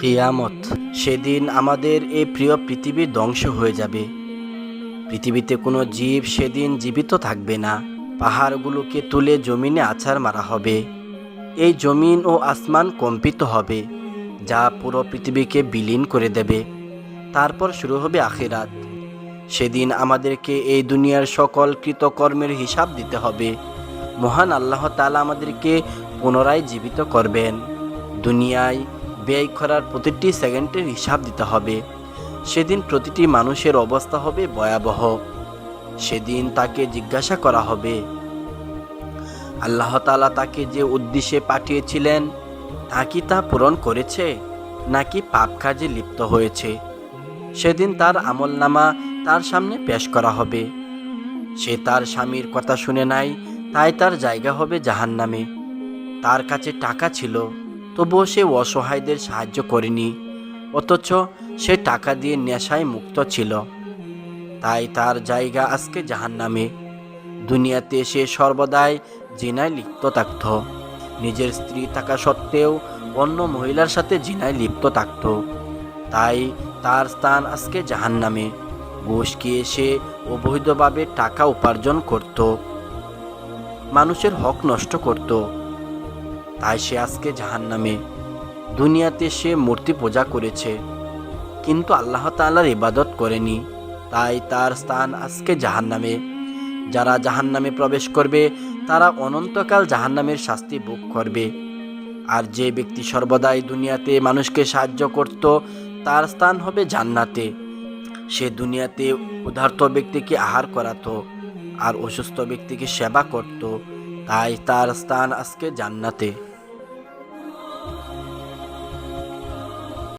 কিয়ামত, সেদিন আমাদের এই প্রিয় পৃথিবী ধ্বংস হয়ে যাবে। পৃথিবীতে কোনো জীব সেদিন জীবিত থাকবে না। পাহাড়গুলোকে তুলে জমিনে আছাড় মারা হবে। এই জমিন ও আসমান কম্পিত হবে, যা পুরো পৃথিবীকে বিলীন করে দেবে। তারপর শুরু হবে আখিরাত। সেদিন আমাদেরকে এই দুনিয়ার সকল কৃতকর্মের হিসাব দিতে হবে। মহান আল্লাহ তালা আমাদেরকে পুনরায় জীবিত করবেন। দুনিয়ায় ব্যয় করার প্রতিটি সেকেন্ডের হিসাব দিতে হবে। সেদিন প্রতিটি মানুষের অবস্থা হবে ভয়াবহ। সেদিন তাকে জিজ্ঞাসা করা হবে। আল্লাহ তালা তাকে যে উদ্দেশ্যে পাঠিয়েছিলেন, তা কি তা পূরণ করেছে, নাকি পাপ কাজে লিপ্ত হয়েছে? সেদিন তার আমলনামা তার সামনে পেশ করা হবে। সে তার স্বামীর কথা শুনে নাই, তাই তার জায়গা হবে জাহান্নামে। তার কাছে টাকা ছিল। তবুও সে অসহায়দের সাহায্য করেনি, অথচ সে টাকা দিয়ে নেশায় মুক্ত ছিল। তাই তার জায়গা আজকে জাহান্নামে। দুনিয়াতে সে সর্বদাই জিনায় লিপ্ত থাকত। নিজের স্ত্রী থাকা সত্ত্বেও অন্য মহিলার সাথে জিনায় লিপ্ত থাকত। তাই তার স্থান আজকে জাহান্নামে। ঘুষ খেয়ে সে অবৈধভাবে টাকা উপার্জন করত। মানুষের হক নষ্ট করত। তাই সে আজকে জাহান্নামে, দুনিয়াতে সে মূর্তি পূজা করেছে। কিন্তু আল্লাহ তাআলার ইবাদত করেনি, তাই তার স্থান আজকে জাহান্নামে। যারা জাহান্নামে প্রবেশ করবে, তারা অনন্তকাল জাহান্নামের শাস্তি ভোগ করবে। আর যে ব্যক্তি সর্বদাই দুনিয়াতে মানুষকে সাহায্য করত, তার স্থান হবে জান্নাতে। সে দুনিয়াতে উদার্ত ব্যক্তিকে আহার করাতো, আর অসুস্থ ব্যক্তিকে সেবা করত, তাই তার স্থান আজকে জান্নাতে।